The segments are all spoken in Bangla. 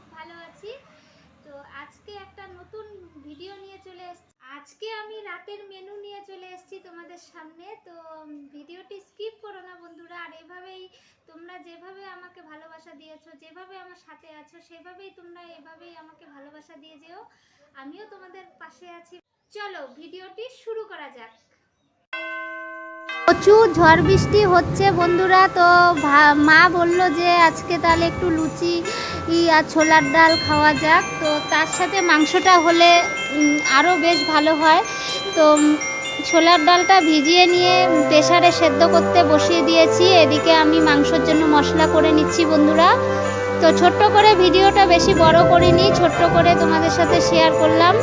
খুব ভালো আছি। তো আজকে একটা নতুন ভিডিও নিয়ে চলে এসছি। আজকে আমি রাতের মেনু নিয়ে চলে এসেছি তোমাদের সামনে। তো ভিডিওটি স্কিপ করো না বন্ধুরা। আর এভাবেই তোমরা যেভাবে আমাকে ভালোবাসা দিয়েছ, যেভাবে আমার সাথে আছো, সেভাবেই তোমরা এভাবেই আমাকে ভালোবাসা দিয়ে যেও। আমিও তোমাদের পাশে আছি। চলো ভিডিওটি শুরু করা যাক। প্রচুর ঝড় বৃষ্টি হচ্ছে বন্ধুরা, তো মা বলল যে আজকে তাহলে একটু লুচি আর ছোলার ডাল খাওয়া যাক। তো তার সাথে মাংসটা হলে আরও বেশ ভালো হয়। তো ছোলার ডালটা ভিজিয়ে নিয়ে প্রেসারে সেদ্ধ করতে বসিয়ে দিয়েছি। এদিকে আমি মাংসর জন্য মশলা করে নিচ্ছি বন্ধুরা। তো ছোট্ট করে ভিডিওটা বেশি বড় করিনি, ছোট্ট করে তোমাদের সাথে শেয়ার করলাম।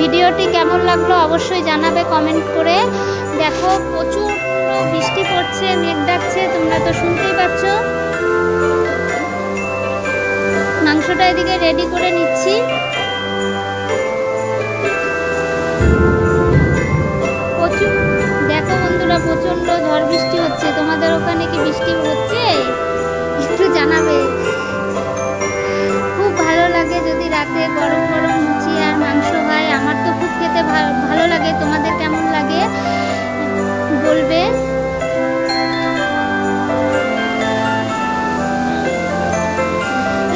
ভিডিওটি কেমন লাগল অবশ্যই জানাবে কমেন্ট করে। দেখো, প্রচুর বৃষ্টি পড়ছে মেঘ ডাকছে, তোমরা তো শুনতেই পাচ্ছ। মাংসটা এদিকে রেডি করে নিচ্ছি। প্রচুর, দেখো বন্ধুরা, প্রচণ্ড ঝড় বৃষ্টি হচ্ছে। তোমাদের ওখানে কি বৃষ্টি হচ্ছে? একটু জানাবে। খুব ভালো লাগে যদি রাতে গরম গরম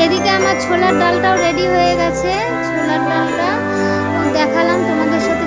এদিকে আমার ছোলার ডালটাও রেডি হয়ে গেছে। ছোলার ডালটা দেখালাম তোমাদের সাথে।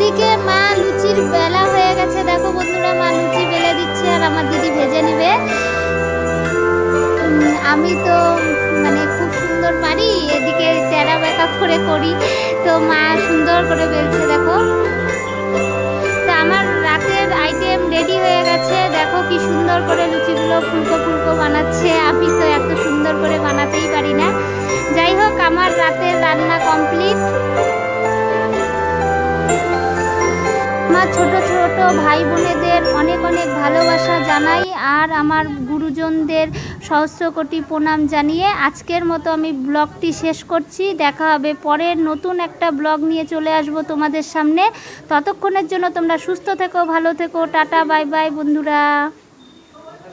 এদিকে মা লুচির বেলা হয়ে গেছে। দেখো বন্ধুরা, মা লুচি বেলে দিচ্ছে আর আমার দিদি ভেজে নিবে। আমি তো মানে খুব সুন্দর পারি, এদিকে টেরা বেঁকা করে করি। তো মা সুন্দর করে বেলছে, দেখো। তা আমার রাতের আইটেম রেডি হয়ে গেছে। দেখো কি সুন্দর করে লুচিগুলো ফুলকো ফুলকো বানাচ্ছে। আমি তো এত সুন্দর করে বানাতেই পারি না। যাই হোক, আমার রাতের রান্না কমপ্লিট আমার ছোট ছোট ভাই বোনেদের অনেক অনেক ভালোবাসা জানাই আর আমার গুরুজনদের সহস্র কোটি প্রণাম জানিয়ে আজকের মতো আমি ব্লগটি শেষ করছি। দেখা হবে পরের নতুন একটা ব্লগ নিয়ে চলে আসব তোমাদের সামনে। ততক্ষণের জন্য তোমরা সুস্থ থেকো, ভালো থেকো, টাটা, বাই বাই, বন্ধুরা।